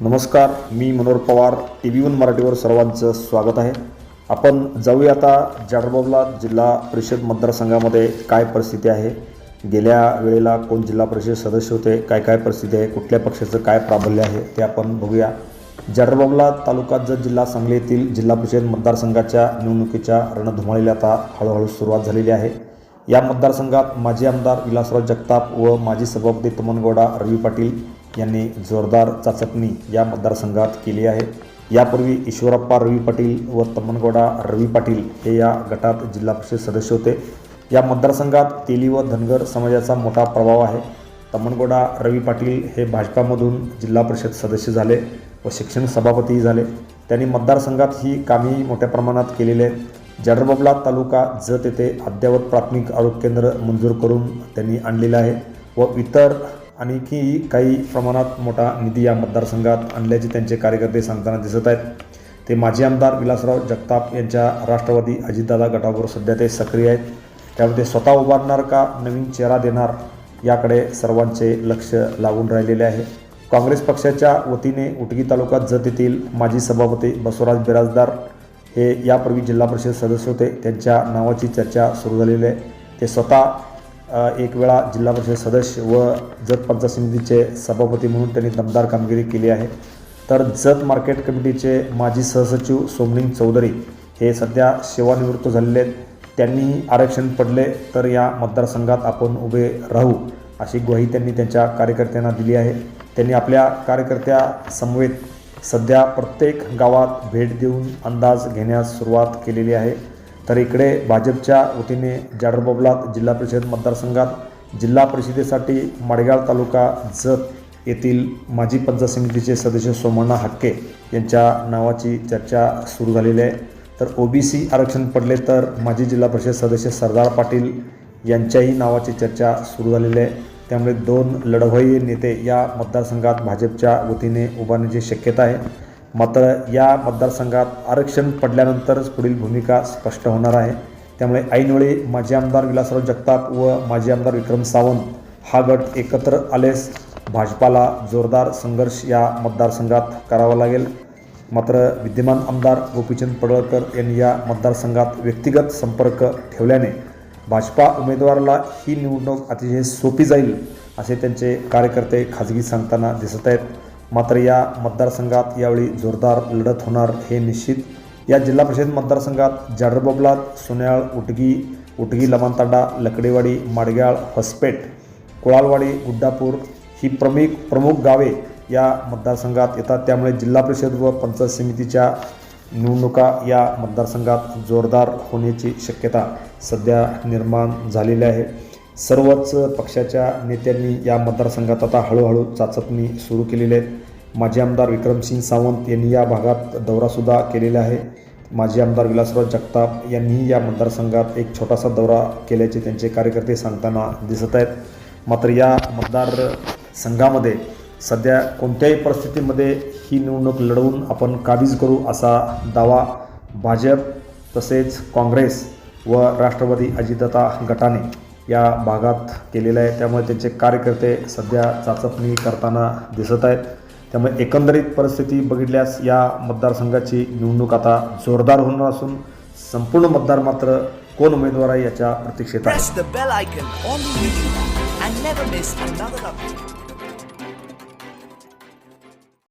नमस्कार मी Manohar Pawar T V one मराठीवर सर्वांचं स्वागत आहे. आपण जाऊया आता जाडबाबला जिल्हा परिषद मतदारसंघामध्ये काय परिस्थिती आहे? गेल्या वेळेला कोण जिल्हा परिषद सदस्य होते? काय काय परिस्थिती आहे? कुठल्या पक्षाचं काय प्राबल्य आहे? ते आपण बघूया. जाडबाबला तालुका जत जिल्हा सांगली येथील जिल्हा परिषद मतदारसंघाच्या निवडणुकीच्या रणधुमाळीला आता हळूहळू सुरुवात झालेली आहे. या मतदारसंघात माजी आमदार विलासराव जगताप व माजी सभापती तमनगौडा रवी पाटील यांनी जोरदार चाचपणी या मतदारसंघात केली आहे. यापूर्वी ईश्वरप्पा रवी पाटील व तमनगौडा रवी पाटील हे या गटात जिल्हा परिषद सदस्य होते. या मतदारसंघात तेली व धनगर समाजाचा मोठा प्रभाव आहे. तमनगौडा रवी पाटील हे भाजपामधून जिल्हा परिषद सदस्य झाले व शिक्षण सभापतीही झाले. त्यांनी मतदारसंघात ही कामेही मोठ्या प्रमाणात केलेली आहेत. जडरबबला तालुका जत येथे अद्ययावत प्राथमिक आरोग्य केंद्र मंजूर करून त्यांनी आणलेलं आहे व इतर आणखी काही प्रमाणात मोठा निधी या मतदारसंघात आणल्याचे त्यांचे कार्यकर्ते सांगताना दिसत आहेत. ते माजी आमदार विलासराव जगताप यांच्या राष्ट्रवादी अजितदादा गटावर सध्या ते सक्रिय आहेत. त्यामुळे ते स्वतः उभारणार का नवीन चेहरा देणार याकडे सर्वांचे लक्ष लागून राहिलेले आहे. काँग्रेस पक्षाच्या वतीने उटगी तालुका जत येथील माजी सभापती बसवराज बिराजदार हे यापूर्वी जिल्हा परिषद सदस्य होते. त्यांच्या नावाची चर्चा सुरू झालेली आहे. ते स्वतः एक वेळा जिल्हा परिषद सदस्य व जत पंचायत समितीचे सभापती म्हणून त्यांनी दमदार कामगिरी केली आहे. तर जत मार्केट कमिटीचे माजी सहसचिव सोमलिंग चौधरी हे सध्या सेवानिवृत्त झालेले आहेत. त्यांनीही आरक्षण पडले तर या मतदारसंघात आपण उभे राहू अशी ग्वाही त्यांनी त्यांच्या कार्यकर्त्यांना दिली आहे. त्यांनी आपल्या कार्यकर्त्या समवेत सध्या प्रत्येक गावात भेट देऊन अंदाज घेण्यास सुरुवात केलेली आहे. तर इकडे भाजपच्या वतीने जाडरबोबलात जिल्हा परिषद मतदारसंघात जिल्हा परिषदेसाठी माडगाव तालुका जत येथील माजी पंचायत समितीचे सदस्य सोमण्णा हक्के यांच्या नावाची चर्चा सुरू झालेली आहे. तर ओ बी सी आरक्षण पडले तर माजी जिल्हा परिषद सदस्य सरदार पाटील यांच्याही नावाची चर्चा सुरू झालेली आहे. त्यामुळे दोन लढवय्ये नेते या मतदारसंघात भाजपच्या वतीने उभारण्याची शक्यता आहे. मात्र या मतदारसंघात आरक्षण पडल्यानंतरच पुढील भूमिका स्पष्ट होणार आहे. त्यामुळे ऐनवेळी माजी आमदार विलासराव जगताप व माजी आमदार विक्रम सावंत हा गट एकत्र आलेस भाजपाला जोरदार संघर्ष या मतदारसंघात करावा लागेल. मात्र विद्यमान आमदार गोपीचंद पडळकर यांनी या मतदारसंघात व्यक्तिगत संपर्क ठेवल्याने भाजपा उमेदवाराला ही निवडणूक अतिशय सोपी जाईल असे त्यांचे कार्यकर्ते खाजगी सांगताना दिसत आहेत. मात्र या मतदारसंघात यावेळी जोरदार लढत होणार हे निश्चित. या जिल्हा परिषद मतदारसंघात जाडरबबलात सोन्याळ उटगी उटगी लमानतांडा लकडेवाडी माडग्याळ हसपेट कोळालवाडी गुड्डापूर ही प्रमुख प्रमुख गावे या मतदारसंघात येतात. त्यामुळे जिल्हा परिषद व पंचायत समितीच्या निवडणुका या मतदारसंघात जोरदार होण्याची शक्यता सध्या निर्माण झालेली आहे. सर्वच पक्षाच्या नेत्यांनी या मतदारसंघात आता हळूहळू चाचपणी सुरू केलेली आहेत माजी आमदार विक्रमसिंग सावंत यांनी या भागात दौरासुद्धा केलेला आहे. माजी आमदार विलासराव जगताप यांनीही या मतदारसंघात एक छोटासा दौरा केल्याचे त्यांचे कार्यकर्ते सांगताना दिसत आहेत. मात्र या मतदार संघामध्ये सध्या कोणत्याही परिस्थितीमध्ये ही निवडणूक लढवून आपण काबीज करू असा दावा भाजप तसेच काँग्रेस व राष्ट्रवादी अजितदाता गटाने या भागात केलेलं आहे. त्यामुळे त्यांचे कार्यकर्ते सध्या चाचपणी करताना दिसत आहेत. त्यामुळे एकंदरीत परिस्थिती बघितल्यास या मतदारसंघाची निवडणूक आता जोरदार होणार असून संपूर्ण मतदार मात्र कोण उमेदवार आहे याच्या प्रतीक्षेत आहे.